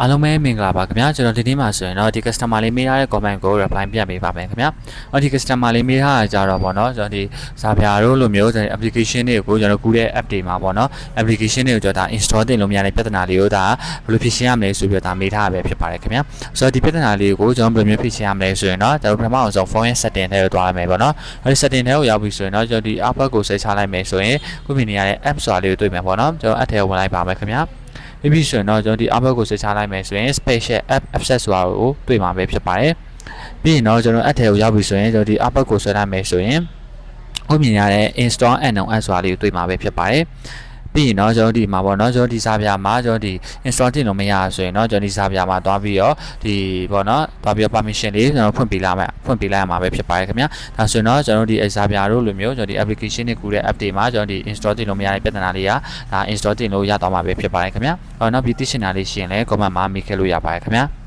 အားလုံးပဲမင်္ဂလာပါခင်ဗျာကျွန်တော်ဒီနေ့မှာဆိုရင်တော့ဒီ customer လေးမေးထားတဲ့ comment ကို reply ပြပေးပါမယ်ခင်ဗျာအော်ဒီ customer လေးမေးထားတာကြတော့ဗောနော်ကျွန်တော်ဒီဇာပြာတို့လိုမျိုးကျွန်တော် application တွေကိုကျွန်တော်ကူးတဲ့ app တွေမှာဗောနော် application တွေကိုကျွန်တော်ဒါ install တင်လို့မရတဲ့ပြဿနာလေးကိုဒါဘယ်လိုဖြေရှင်းရမလဲဆိုပြီးတော့ဒါမေးထားတာပဲဖြစ်ပါတယ်ခင်ဗျာဆိုတော့ဒီပြဿနာလေးကိုကျွန်တော်ဘယ်လိုမျိုးဖြေရှင်းရမလဲဆိုရင်တော့ကျွန်တော်ပထမအောင်ဆုံး phone ရဲ့ setting ထဲကိုသွားရမယ်ဗောနော်အဲဒီ setting ထဲကိုရောက်ပြီဆိုရင်တော့ကျွန်တော်ဒီ app ကိုဆက်ချလိုက်မယ်ဆိုရင်ခုမြင်နေရတဲ့ app ဆိုတာလေးကိုတွေ့မယ်ဗောနော်ကျွန်တော် app ထဲကိုဝင်လိုက်ပါမယ်ခင်ဗျာ ပြီးပြီဆိုရင်တော့ကျွန်တော်ဒီ app ကိုဆွဲချလိုက်မယ်ဆိုရင် special app access ဆိုတာကိုတွေ့မှာပဲဖြစ်ပါတယ်ပြီးရင်တော့ကျွန်တော် app ထဲကိုရောက်ပြီဆိုရင်ကျွန်တော်ဒီ app ကိုဆွဲလိုက်မယ်ဆိုရင်ဟုတ်မြင်ရတဲ့ install and on app ဆိုတာလေးကိုတွေ့မှာပဲဖြစ်ပါတယ် ပြီးရင်တော့ကျွန်တော်ဒီမှာပေါ့နော်ကျွန်တော်ဒီစာပြာမှာကျွန်တော်ဒီ install တင်လို့မရဆိုရင်တော့ကျွန်တော်ဒီစာပြာမှာသွားပြီးတော့ဒီပေါ့နော်သွားပြီးတော့ permission လေးကျွန်တော်ဖွင့်ပေးလိုက်မှာဖွင့်ပေးလိုက်ရမှာပဲဖြစ်ပါတယ်ခင်ဗျာဒါဆိုရင်တော့ကျွန်တော်ဒီစာပြာတို့လိုမျိုးကျွန်တော်ဒီ application တွေကူတဲ့ app တွေမှာကျွန်တော်ဒီ install တင်လို့မရတဲ့ပြဿနာတွေကဒါ install တင်လို့ရတော့မှာပဲဖြစ်ပါတယ်ခင်ဗျာအော်နောက်ပြီးသိချင်တာလေးရှိရင်လည်း comment မှာမေးခဲ့လို့ရပါတယ်ခင်ဗျာ